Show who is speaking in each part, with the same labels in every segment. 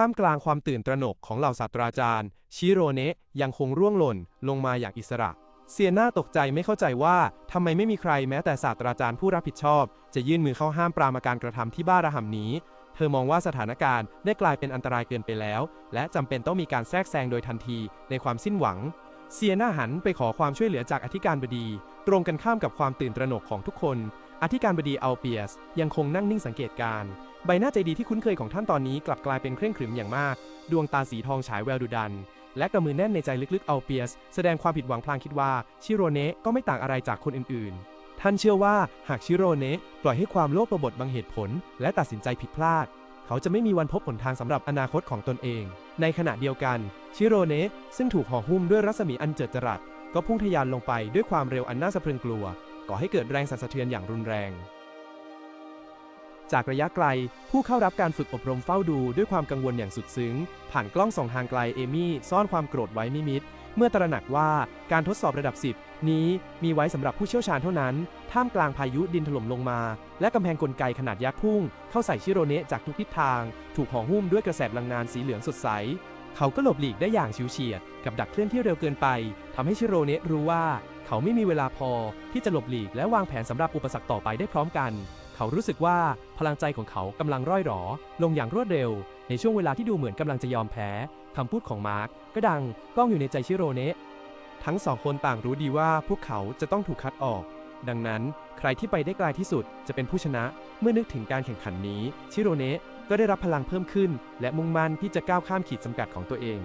Speaker 1: ท่ามกลางความตื่นตระหนกของเหล่าศาสตราจารย์ ชิโรเนะยังคงร่วงหล่นลงมาอย่างอิสระ เซียนาตกใจไม่เข้าใจว่าทำไมไม่มีใครแม้แต่ศาสตราจารย์ผู้รับผิดชอบ จะยื่นมือเข้าห้ามปรามอาการกระทำที่บ้าระห่ำนี้ เธอมองว่าสถานการณ์ได้กลายเป็นอันตรายเกินไปแล้ว และจำเป็นต้องมีการแทรกแซงโดยทันทีในความสิ้นหวัง เซียนาหันไปขอความช่วยเหลือจากอธิการบดี ตรงกันข้ามกับความตื่นตระหนกของทุกคน อธิการบดีอัลเปียสยังคงนั่งนิ่งสังเกตการใบหน้าใจดีที่คุ้นเคยของท่านตอนนี้กลับกลายเป็นเคร่งขรึมอย่างมาก ดวงตาสีทองฉายแววดุดัน และกระมือแน่นในใจลึกๆอัลเปียส แสดงความผิดหวังพลางคิดว่า ชิโรเนะก็ไม่ต่างอะไรจากคนอื่นๆ ท่านเชื่อว่าหากชิโรเนะปล่อยให้ความโลภประบดบังเหตุผล และตัดสินใจผิดพลาด เขาจะไม่มีวันพบหนทางสำหรับอนาคตของตนเอง ในขณะเดียวกัน ชิโรเนะซึ่งถูกห่อหุ้มด้วยรัศมีอันเจิดจรัสก็พุ่งทะยานลงไปด้วยความเร็วอันน่าสะพรึงกลัว ก่อให้เกิดแรงสั่นสะเทือนอย่างรุนแรง จากระยะไกล ผู้เข้ารับการฝึกอบรมเฝ้าดูด้วยความกังวลอย่างสุดซึ้ง ผ่านกล้องส่องทางไกลเอมี่ซ่อนความโกรธไว้ไม่มิด เมื่อตระหนักว่าการทดสอบระดับ 10 นี้มีไว้สำหรับผู้เชี่ยวชาญเท่านั้น ท่ามกลางพายุดินถล่มลงมา และกำแพงกลไกขนาดยักษ์พุ่ง เข้าใส่ชิโรเนะจากทุกทิศทาง ถูกห่อหุ้มด้วยกระแสพลังงานสีเหลืองสดใสเขาก็หลบหลีกได้อย่างชิวเฉียด กับดักเคลื่อนที่เร็วเกินไปทำให้ชิโรเนะรู้ว่า เขาไม่มีเวลาพอที่จะหลบหลีกและวางแผนสำหรับอุปสรรคต่อไปได้พร้อมกัน เขารู้สึกว่าพลังใจของเขากำลังร่อยหรอ ลงอย่างรวดเร็ว ในช่วงเวลาที่ดูเหมือนกำลังจะยอมแพ้คำพูดของมาร์กก็ดังก้องอยู่ในใจชิโรเนะทั้งสองคนต่างรู้ดีว่าพวกเขาจะต้องถูกคัดออก ดังนั้นใครที่ไปได้ไกลที่สุดจะเป็นผู้ชนะ เมื่อนึกถึงการแข่งขันนี้ ชิโรเนะก็ได้รับพลังเพิ่มขึ้น และมุ่งมั่นที่จะก้าวข้ามขีดจำกัดของตัวเอง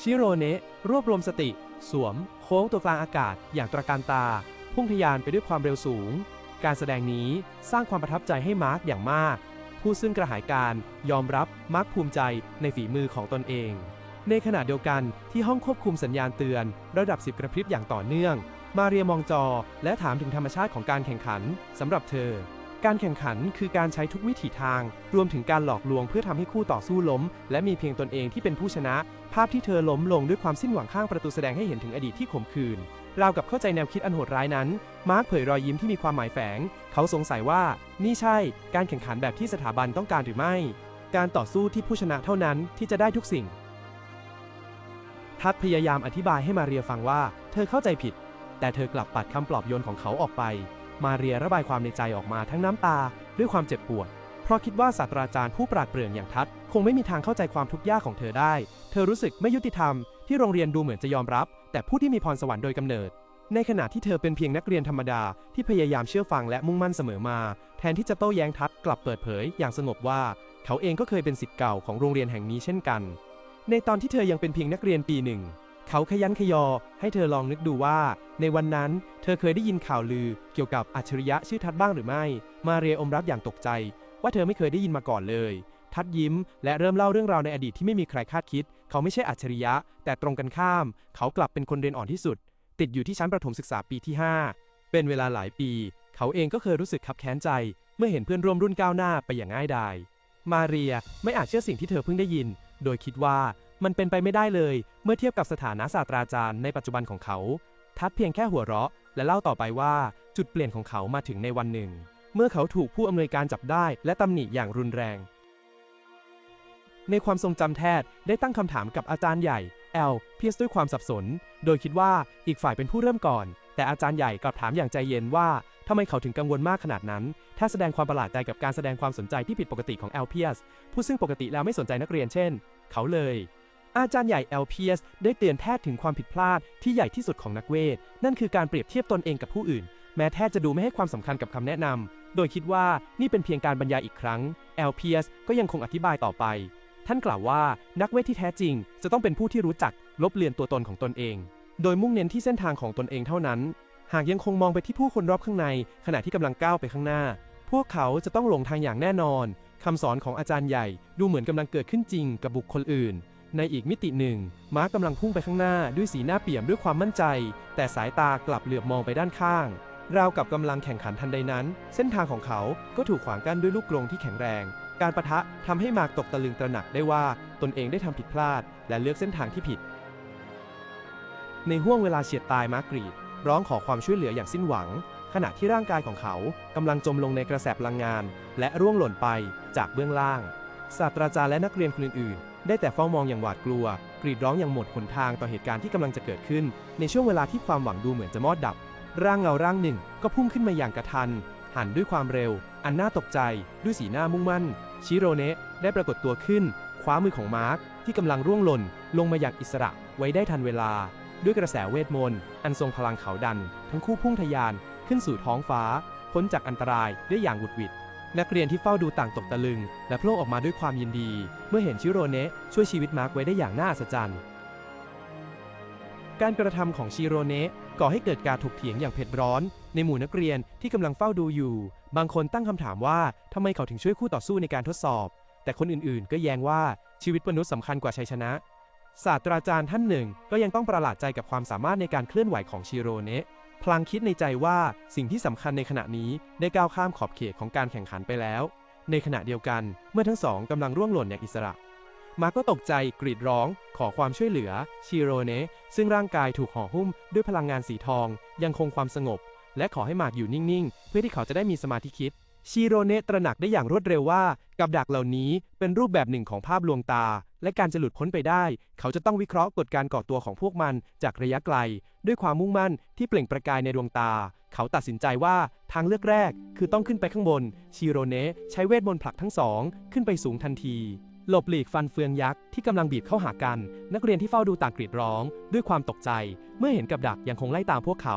Speaker 1: ชิโรเนะรวบรวมสติ สวม โค้งตัวกลางอากาศ อย่างตระการตา พุ่งทะยานไปด้วยความเร็วสูง การแสดงนี้สร้างความประทับใจให้มาร์กอย่างมาก ผู้ซึ่งกระหายการยอมรับมาร์กภูมิใจในฝีมือของตนเอง ในขณะเดียวกันที่ห้องควบคุมสัญญาณเตือน ระดับ 10 กระพริบอย่างต่อเนื่อง มาเรียมองจอและถามถึงธรรมชาติของการแข่งขันสำหรับเธอ การแข่งขันคือการใช้ทุกวิถีทาง รวมถึงการหลอกลวงเพื่อทำให้คู่ต่อสู้ล้ม และมีเพียงตนเองที่เป็นผู้ชนะ ภาพที่เธอล้มลงด้วยความสิ้นหวังข้างประตูแสดงให้เห็นถึงอดีตที่ขมขื่นราวกับเข้าใจแนวคิดอันโหดร้ายนั้น มาร์คเผยรอยยิ้มที่มีความหมายแฝง เขาสงสัยว่า นี่ใช่ การแข่งขันแบบที่สถาบันต้องการหรือไม่ การต่อสู้ที่ผู้ชนะเท่านั้นที่จะได้ทุกสิ่ง ทัดพยายามอธิบายให้มาเรียฟังว่า เธอเข้าใจผิด แต่เธอกลับปัดคำปลอบโยนของเขาออกไป มาเรียระบายความในใจออกมาทั้งน้ำตา ด้วยความเจ็บปวด เพราะคิดว่าศาสตราจารย์ผู้ปราดเปรื่องอย่างทัด คงไม่มีทางเข้าใจความทุกข์ยากของเธอได้ เธอรู้สึกไม่ยุติธรรมที่โรงเรียนดูเหมือนจะยอมรับ แต่ผู้ที่มีพรสวรรค์โดยกำเนิด ในขณะที่เธอเป็นเพียงนักเรียนธรรมดาที่พยายามเชื่อฟังและมุ่งมั่นเสมอมา แทนที่จะโต้แย้งทัดกลับเปิดเผยอย่างสงบว่า เขาเองก็เคยเป็นศิษย์เก่าของโรงเรียนแห่งนี้เช่นกัน ในตอนที่เธอยังเป็นเพียงนักเรียนปีหนึ่ง เขาขยันขยอ ให้เธอลองนึกดูว่า ในวันนั้น เธอเคยได้ยินข่าวลือเกี่ยวกับอัจฉริยะชื่อทัดบ้างหรือไม่ มาเรียอมรับอย่างตกใจ ว่าเธอไม่เคยได้ยินมาก่อนเลย ทัดยิ้ม และเริ่มเล่าเรื่องราวในอดีตที่ไม่มีใครคาดคิด เขาไม่ใช่อัจฉริยะ แต่ตรงกันข้าม เขากลับเป็นคนเรียนอ่อนที่สุด ติดอยู่ที่ชั้นประถมศึกษาปีที่ 5 เป็นเวลาหลายปี เขาเองก็เคยรู้สึกขับแค้นใจ เมื่อเห็นเพื่อนร่วมรุ่นก้าวหน้าไปอย่างง่ายดาย มาเรียไม่อาจเชื่อสิ่งที่เธอเพิ่งได้ยิน โดยคิดว่า มันเป็นไปไม่ได้เลย เมื่อเทียบกับสถานะศาสตราจารย์ในปัจจุบันของเขา ทัดเพียงแค่หัวเราะ และเล่าต่อไปว่าจุดเปลี่ยนของเขามาถึงในวันหนึ่ง เมื่อเขาถูกผู้อำนวยการจับได้ และตำหนิอย่างรุนแรง ในความทรงจำแทดได้ตั้งคำถามกับอาจารย์ใหญ่แอลเพียสด้วยความสับสน โดยคิดว่าอีกฝ่ายเป็นผู้เริ่มก่อน แต่อาจารย์ใหญ่กลับถามอย่างใจเย็นว่าทำไมเขาถึงกังวลมากขนาดนั้น ถ้าแสดงความประหลาดใจกับการแสดงความสนใจที่ผิดปกติของแอลเพียสผู้ซึ่งปกติแล้วไม่สนใจนักเรียนเช่น เขาเลย อาจารย์ใหญ่ LPS ได้เตือนแททย์ถึงความผิดพลาดที่ใหญ่ที่สุดของนักเวท นั่นคือการเปรียบเทียบตนเองกับผู้อื่น แม้แททย์จะดูไม่ให้ความสำคัญกับคำแนะนำโดยคิดว่านี่เป็นเพียงการบรรยายอีกครั้ง LPS ก็ยังคงอธิบายต่อไป ท่านกล่าวว่านักเวทที่แท้จริง จะต้องเป็นผู้ที่รู้จัก ลบเลือนตัวตนของตนเอง โดยมุ่งเน้นที่เส้นทางของตนเองเท่านั้น หากยังคงมองไปที่ผู้คนรอบข้างใน ขณะที่กำลังก้าวไปข้างหน้า พวกเขาจะต้องหลงทางอย่างแน่นอนคำสอนของอาจารย์ใหญ่ดูเหมือนกำลังเกิดขึ้นจริงกับบุคคลอื่น ในอีกมิติหนึ่ง ม้ากำลังพุ่งไปข้างหน้าด้วยสีหน้าเปี่ยมด้วยความมั่นใจ แต่สายตากลับเหลือบมองไปด้านข้าง ราวกับกำลังแข่งขันทันใดนั้น เส้นทางของเขาก็ถูกขวางกั้นด้วยลูกกรงที่แข็งแรง การประทะทำให้มากตกตะลึงตระหนักได้ว่าตนเองได้ทำผิดพลาด และเลือกเส้นทางที่ผิด ในห่วงเวลาเฉียดตายมากรีด ร้องขอความช่วยเหลืออย่างสิ้นหวัง ขณะที่ร่างกายของเขากำลังจมลงในกระแสพลังงาน และร่วงหล่นไปจากเบื้องล่าง ศาสตราจารย์และนักเรียนคนอื่นๆ ได้แต่เฝ้ามองอย่างหวาดกลัว กรีดร้องอย่างหมดหนทางต่อเหตุการณ์ที่กำลังจะเกิดขึ้น ในช่วงเวลาที่ความหวังดูเหมือนจะมอดดับ ร่างเงาร่างหนึ่งก็พุ่งขึ้นมาอย่างกระทัน หันด้วยความเร็ว อันน่าตกใจ ด้วยสีหน้ามุ่งมั่น ชิโรเนะได้ปรากฏตัวขึ้น คว้ามือของมาร์คที่กำลังร่วงหล่น ลงมาอย่างอิสระไว้ได้ทันเวลา ด้วยกระแสเวทมนต์อันทรงพลังเขาดัน ทั้งคู่พุ่งทะยาน ขึ้นสู่ท้องฟ้าพ้นจากอันตรายได้อย่างหวุดหวิด นักเรียนที่เฝ้าดูต่างตกตะลึง และโพล่งออกมาด้วยความยินดี เมื่อเห็นชิโรเนะช่วยชีวิตมาร์คไว้ได้อย่างน่าอัศจรรย์ การกระทำของชิโรเนะก่อให้เกิดการถกเถียงอย่างเผ็ดร้อน ในหมู่นักเรียนที่กำลังเฝ้าดูอยู่ บางคนตั้งคำถามว่าทำไมเขาถึงช่วยคู่ต่อสู้ในการทดสอบ แต่คนอื่นๆ ก็แย้งว่าชีวิตมนุษย์สำคัญกว่าชัยชนะ ศาสตราจารย์ท่านหนึ่ง ก็ยังต้องประหลาดใจกับความสามารถในการเคลื่อนไหวของชิโรเนะ พลางคิดในใจว่าสิ่งที่สำคัญในขณะนี้ได้ก้าวข้ามขอบเขตของการแข่งขันไปแล้ว ในขณะเดียวกันเมื่อทั้งสองกำลังร่วงหล่นอย่างอิสระ มาก็ตกใจกรีดร้อง ขอความช่วยเหลือ ชิโรเนะ ซึ่งร่างกายถูกห่อหุ้มด้วยพลังงานสีทอง ยังคงความสงบ และขอให้มากอยู่นิ่ง ๆ เพื่อที่เขาจะได้มีสมาธิคิด ชิโรเนะตระหนักได้อย่างรวดเร็วว่า กับดักเหล่านี้เป็นรูปแบบหนึ่งของภาพลวงตา และการจะหลุดพ้นไปได้ เขาจะต้องวิเคราะห์กฎการก่อตัวของพวกมันจากระยะไกล ด้วยความมุ่งมั่นที่เปล่งประกายในดวงตา เขาตัดสินใจว่าทางเลือกแรก คือต้องขึ้นไปข้างบน ชิโรเนะใช้เวทมนต์ผลักทั้งสอง ขึ้นไปสูงทันทีหลบหลีกฟันเฟืองยักษ์ที่กำลังบีบเข้าหากัน นักเรียนที่เฝ้าดูต่างกรีดร้อง ด้วยความตกใจ เมื่อเห็นกับดักยังคงไล่ตามพวกเขา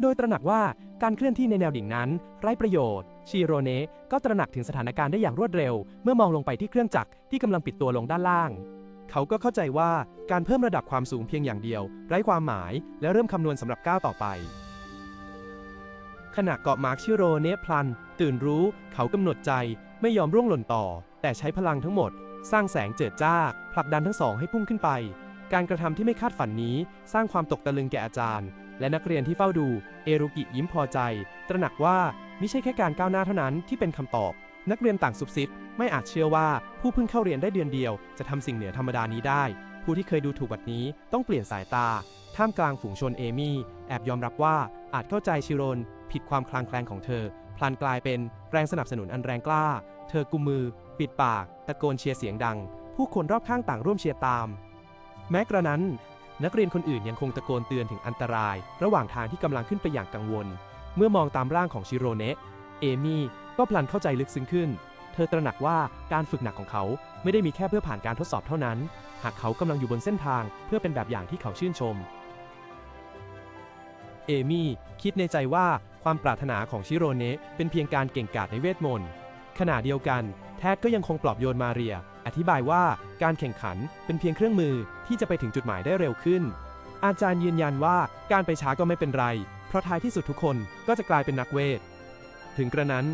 Speaker 1: โดยตระหนักว่าการเคลื่อนที่ในแนวดิ่งนั้น ไร้ประโยชน์ชิโรเนะก็ตระหนักถึงสถานการณ์ได้อย่างรวดเร็ว เมื่อมองลงไปที่เครื่องจักรที่กำลังปิดตัวลงด้านล่าง เขาก็เข้าใจว่าการเพิ่มระดับความสูงเพียงอย่างเดียว ไร้ความหมาย และเริ่มคำนวณสำหรับก้าวต่อไป ขณะเกาะมาร์คชิโรเนะพลัน ตื่นรู้ เขากำหนดใจไม่ยอมร่วงหล่นต่อ แต่ใช้พลังทั้งหมด สร้างแสงเจิดจ้าผลักดันทั้งสองให้พุ่งขึ้นไป การกระทำที่ไม่คาดฝันนี้ สร้างความตกตะลึงแก่อาจารย์ และนักเรียนที่เฝ้าดู เอรุกิยิ้มพอใจ ตระหนักว่าไม่ใช่แค่การก้าวหน้าเท่านั้นที่เป็นคำตอบ นักเรียนต่างซุบซิบ ไม่อาจเชื่อว่าผู้เพิ่งเข้าเรียนได้เดือนเดียว จะทำสิ่งเหนือธรรมดานี้ได้ ผู้ที่เคยดูถูกบัดนี้ต้องเปลี่ยนสายตา ท่ามกลางฝูงชนเอมี่ แอบยอมรับว่าอาจเข้าใจชิโรน ผิดความคลางแคลงของเธอ พลันกลายเป็นแรงสนับสนุนอันแรงกล้า เธอกุมมือ ปิดปาก ตะโกนเชียร์เสียงดัง ผู้คนรอบข้างต่างร่วมเชียร์ตาม แม้กระนั้น นักเรียนคนอื่นยังคงตะโกนเตือนถึงอันตราย ระหว่างทางที่กำลังขึ้นไปอย่างกังวล เมื่อมองตามร่างของชิโรเนะเอมี่ก็พลันเข้าใจลึกซึ้งขึ้น เธอตระหนักว่าการฝึกหนักของเขาไม่ได้มีแค่เพื่อผ่านการทดสอบเท่านั้น หากเขากำลังอยู่บนเส้นทางเพื่อเป็นแบบอย่างที่เขาชื่นชม เอมี่คิดในใจว่าความปรารถนาของชิโรเนะเป็นเพียงการเก่งกาจในเวทมนต์ขณะเดียวกัน แท็ดก็ยังคงปลอบโยนมาเรีย อธิบายว่าการแข่งขันเป็นเพียงเครื่องมือที่จะไปถึงจุดหมายได้เร็วขึ้น อาจารย์ยืนยันว่าการไปช้าก็ไม่เป็นไร เพราะท้ายที่สุดทุกคนก็จะกลายเป็นนักเวท ถึงกระนั้น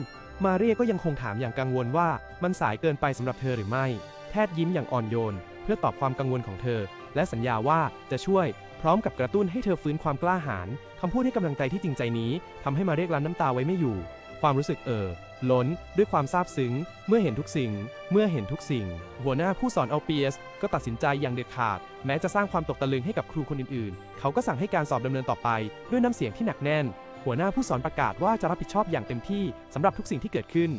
Speaker 1: มาเรียก็ยังคงถามอย่างกังวลว่ามันสายเกินไปสำหรับเธอหรือไม่แทดยิ้มอย่างอ่อนโยน เพื่อตอบความกังวลของเธอ และสัญญาว่าจะช่วยพร้อมกับกระตุ้นให้เธอฟื้นความกล้าหาญคำพูดให้กำลังใจที่จริงใจนี้ทำให้มาเรียกลั้นน้ำตาไว้ไม่อยู่ ความรู้สึกเอ่อล้นด้วยความซาบซึ้ง เมื่อเห็นทุกสิ่ง เมื่อเห็นทุกสิ่ง หัวหน้าผู้สอนเอาเปียสก็ตัดสินใจอย่างเด็ดขาด แม้จะสร้างความตกตะลึงให้กับครูคนอื่นๆ เขาก็สั่งให้การสอบดำเนินต่อไป ด้วยน้ำเสียงที่หนักแน่น หัวหน้าผู้สอนประกาศว่าจะรับผิดชอบอย่างเต็มที่สำหรับทุกสิ่งที่เกิดขึ้น